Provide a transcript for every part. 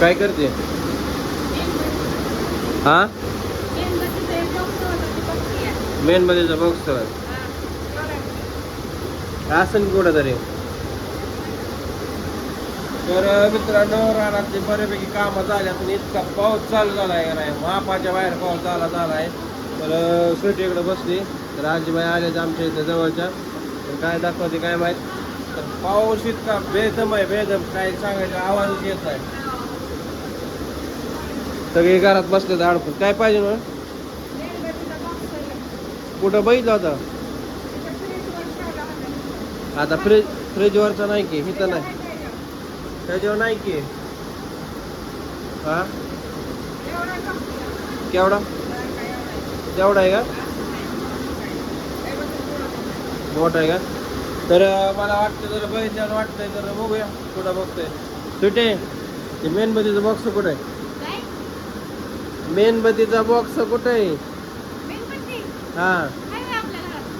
काय करते? हा? मेनमध्येचा बॉक्स असेल कुठं तरी. तर मित्रांनो रानातले बऱ्यापैकी कामं झाल्या पण इतका पाऊस चालू झाला आहे नाही? महापाच्या बाहेर पाऊस झाला झाला आहे तर सुटीकडे बसली. तर आजीबाई आल्याच आमच्या इथे जवळच्या. तर काय दाखवते काय माहीत? तर पाऊस इतका बेदम आहे बेदम. काय सांगायचं आवाजच येत आहे सगळे घरात बसले तर अडकून काय पाहिजे मग? कुठं बघितलं होतं? आता फ्रीज फ्रीजवरचा नाही की इथं नाही. त्याच्यावर नाही की. हा? केवढा? तेवढा आहे का? मोठा आहे का? तर मला वाटतं जर बघितल्यावर वाटतंय तर बघूया. कुठं बघतोय? सुटे. ते मेणबत्तीचा बॉक्स कुठं आहे? मेणबत्तीचा बॉक्स कुठं आहे? हा.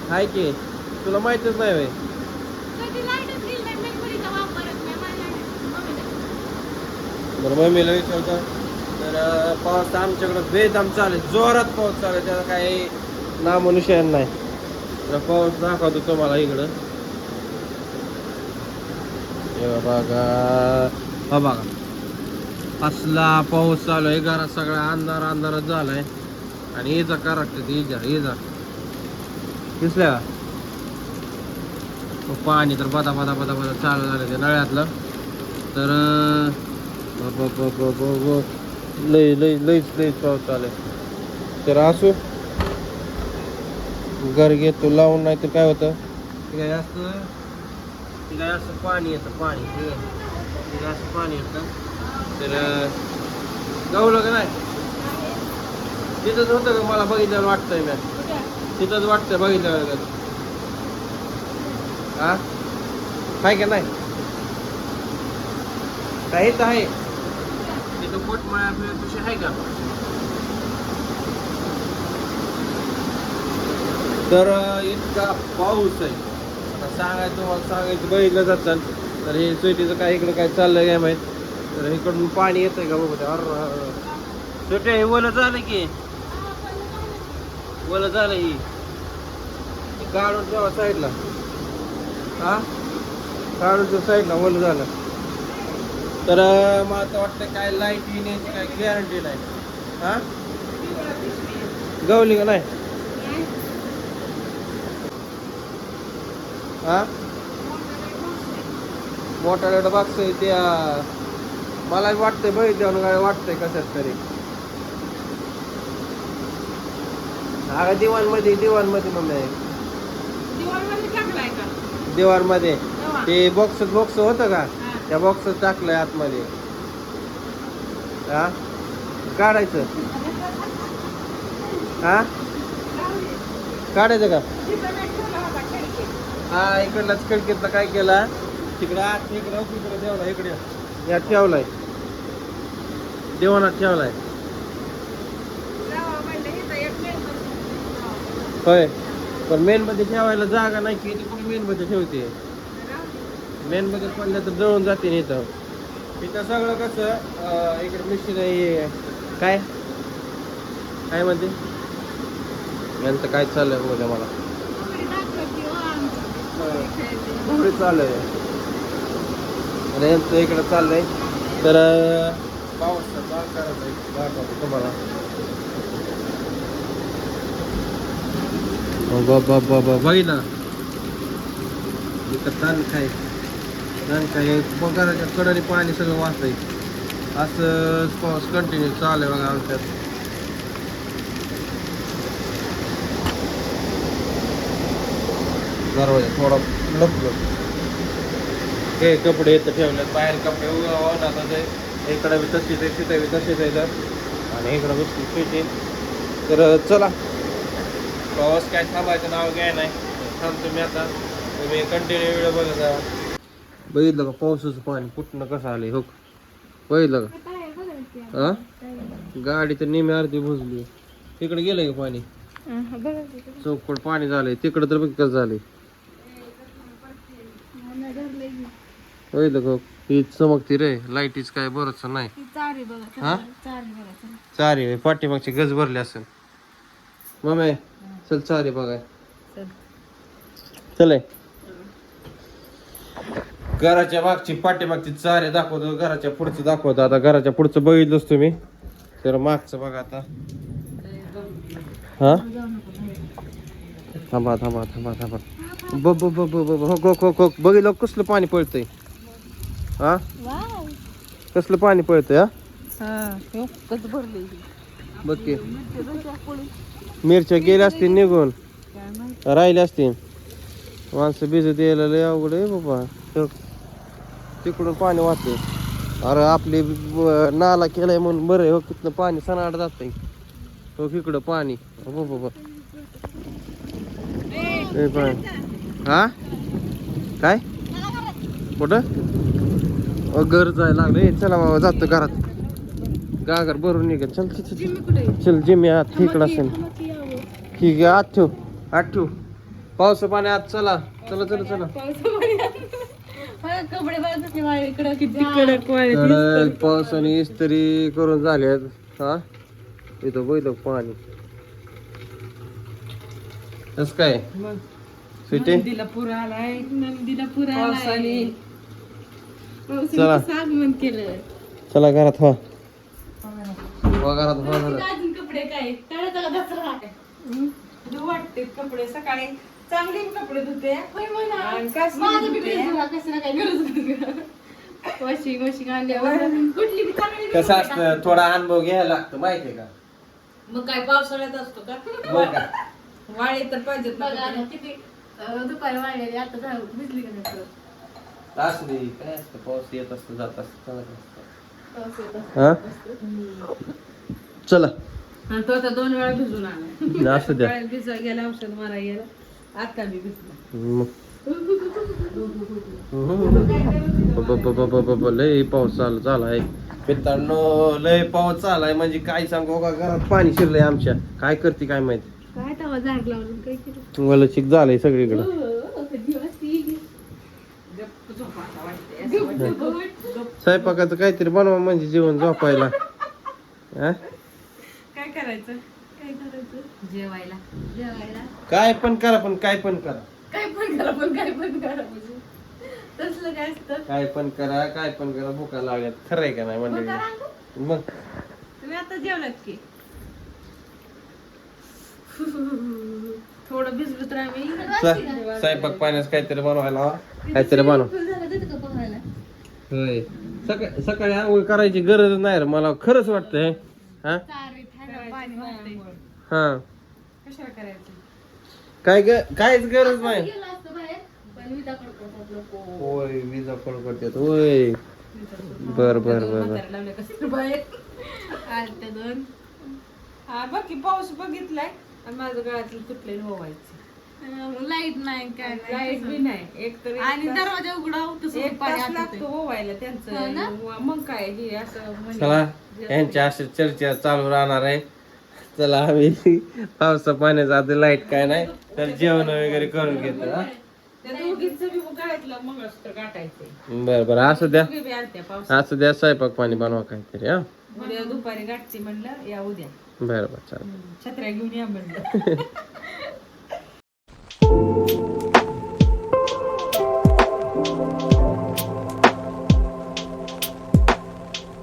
आहे की. तुला माहितच नाही होय. बरं मम्मीला विचारतो. तर पाऊस आमच्याकडं बेदम चालू आहे. जोरात पाऊस चालू आहे. त्याचा काही नामनुशयन नाही. तर पाऊस दाखवतो तुम्हाला इकडं. हे बघा. हा बघा. असला पाऊस चालू आहे घरात सगळा अंधार अंधारच झालाय. आणि ये जा कराट ये जा ये जा. दिसल्या का? पाणी तर बदा बदा बदा बदा चालू झालं ते नळ्यातलं. तर लई लई लईच लईच पाऊस चालू आहे. तर असू. घर घेतो लावून नाही तर काय होतं? काय असतं? ते काय असं पाणी येतं पाणी. ते असं पाणी येतं. तर अं, गावलं का नाही. तिथंच होतं का? मला बघितल्यावर वाटतंय मी तिथंच वाटतंय बघितल्यावर का हा? काय का नाही? काही तर आहे? तिथं पोटमाळ्या तुझी आहे का? तर इतका पाऊस आहे. आता सांगायचं तुम्हाला सांगायचं बघितलं जातं तर हे स्वीटीचं काय इकडं काय चाललं काय माहीत? तर इकडून पाणी येतंय का बघू अर छोटे हे ओलं झालं की. ओलं झालं ही. काढून ठेवा साईडला. हा? काढून साईडला ओलं झालं. तर मला आता वाटतं काय लाइट येण्याची काय गॅरंटी नाही. हा? गवली का नाही? हा? मोठा एवढा बॉक्स त्या मला वाटतंय बघितल्यावर काय वाटतंय कशात तरी. अगं दिवाणमध्ये दिवाणमध्ये मम्मी आहे दिवाणमध्ये. ते बॉक्स बॉक्स होतं का? त्या बॉक्स टाकलंय आतमध्ये. हा? काढायचं. हा? काढायचं का? हा इकडलाच खिडकीतला काय केला? तिकडे आत इकडे इकडे ठेवला इकडे. यात ठेवलाय. देवानात ठेवलाय. होय. पण मेन मध्ये ठेवायला जागा नाही की कुठे मेन मध्ये ठेवते. मेन मध्ये पडलं तर जळून जाते नाही इथं. इथं सगळं कसं इकडे मशीन आहे काय? काय म्हणते? यांचं काय चाललंय बघू मला. पुढे चाललंय. आणि यांचं इकडं चाललंय. तर अं, पाऊस चाल करायचं आहे. दाखवतो तुम्हाला बाबा बाबा बघितलं इथं ताण काय? ताण काय? पगाराच्या कडाने पाणी सगळं वाहतंय. असं पाऊस कंटिन्यू चालू आहे बघा आमच्यात. दरवाजा थोडा लपलो. हे कपडे इथं ठेवलेत. बाहेर कपडे उन्हात आहे. इकडं बी तशीच आहे तिथं बी तशीच आहे. आणि इकडं बसली पेटी. तर चला. प्रवास काय थांबायचं नाव घ्याय नाही. थांबतो मी आता. तुम्ही कंटिन्यू व्हिडिओ बघत बघितलं का पावसाचं पाणी कुठनं कसं आलंय? हो. बघितलं का? हा? गाडी तर नेहमी अर्धी भुजली. तिकडे गेलंय का पाणी? चौकड पाणी झालंय. तिकडं तर बघ कसं झालंय. बघितलं का ही चमकती रे लाईटीच काय बरोच नाही ती चारी बघा हा? चारी बघा चला. चारी पाठीमागची गज भरली असेल मम्मी चल चारी बघाय चल. चले घराच्या मागची पाठीमागची चारे दाखवतो घराच्या पुढचं दाखवतो आता घराच्या पुढचं बघितलंच तुम्ही तर मागचं बघा आता हा थांबा थांबा थांबा थांबा ब ब ब ब ब हो हो हो हो बघितलं कसलं पाणी पळतंय हा? कसलं पाणी पळतंय हा? कसं भरले बघ की. मिरच्या गेल्या असतील निघून. राहिले असतील. माणसं भिजत द्यायला लय अवघड आहे बाबा. तिकडून पाणी वाहते अरे आपली नाला केलाय म्हणून बरं आहे हो तिथनं पाणी सनाड जात हो इकडं पाणी. हो बाबा हे हा? काय? कुठं? घर जायला लागलं. चला बाबा जातो घरात. गागर भरून निघेल. चल चल, चल. जिम्मी आत इकडं असेल. ठीक आहे आत ठेव. आत ठेव. पाऊस पाणी आत चला. चला चला चला. कडक पावसाने इस्त्री करून झाल्यात. हा? इथं बैल पाणी. कस काय? सिटी? नंदीला पूर आलाय नंदीला पूर आलाय चला. आगमन केलं? चला घरात हो हो घरात हो घरात. अजून कपडे काय? त्याला त्याला दसरा? वाटते कपडे. सकाळी चांगले कपडे धुते. माझं बी झाला कसं काय गरज वॉशिंग मशीन आणल्यावर कुठली बी चांगली कसं असतं थोडा अनुभव घ्यायला लागतं माहितीये का? मग काय पावसाळ्यात असतो का? काय? वाळे तर पाहिजेत ना बघा किती दुपारी वाढलेली आता झालं भिजली का? असू दे काय असतं पाऊस येत असतं जात असतं चालत असतं. पाऊस येत असतो. हा चला आणि तो आता दोन वेळा भिजून आला असू द्या सकाळी भिजवा गेला औषध मारा गेला आता मी भिजलो मग ब- ब- ब- ब- ब- ब- लय पाऊस चालू झालाय मित्रांनो लय पाऊस चालाय म्हणजे काय सांगू का घरात पाणी शिरलंय आमच्या काय करते काय माहिती काय तेव्हा झाड लावून काय केलं मला चिक झालंय सगळीकडं हो, कधी वाजती? गप्प झोपा आता वाटते असं वाटतं. गप्प गप्प. स्वयंपाकाचं काहीतरी बनवा म्हणजे जेवण झोपायला. हा? काय करायचं? काय करायचं? जेवायला. जेवायला. काय पण करा पण काय पण करा. काय पण करा पण काय पण करा म्हणजे. तसलं काय असतं? काय पण करा काय पण करा भुका लागल्यात. खरंय का नाही मग मंडळी? करा ना. मग? तुम्ही आता जेवलात की? थोडं भिजलो तर आम्ही स- स्वयंपाक पाण्यास काहीतरी बनवायला. हवा. काहीतरी बनव फुल झालं देतं का बघायला होय. सकाळी सकाळी आंघोळ करायची गरज नाही रे मला खरंच वाटतंय. हा. हा. कशाला करायचं? काय ग काहीच गरज नाही. गेलं असतं बाहेर पण विजा कडकडतात लोकं. होय विजा फोन करतात होय. बर बर बर बर. म्हाताऱ्या लावल्या कसं बाहेर? आलत्या दोन. हा बघ की पाऊस बघितलाय. आणि माझं गळ्यातलं तुटलेलं व्हायचं लाइट नाही काय नाही. लाइट बी नाही. एक तर आणि दरवाजा उघडा तसं एक पाणी तास आत लागतो येतंय. ओवायला हो ना? त्यांचं मग काय हे असं म्हणजे चला यांच्या अशी चर्चा चालू राहणार आहे. चला आम्ही पावसा पाण्याचा आता लाइट काय नाही तर जेवण वगैरे करून घेतो हा. त्या दोघींचं बी गळ्यातलं मंगळसूत्र गाठायचंय बर बर असं द्या. दोघी बी आलत्या पाऊस असं द्या स्वयंपाक पाणी बनवा काहीतरी हा. उद्या दुपारी गाठते म्हणलं या उद्या. बरं बरं चालेल. छत्र्या घेऊन या म्हणलं. Thank you.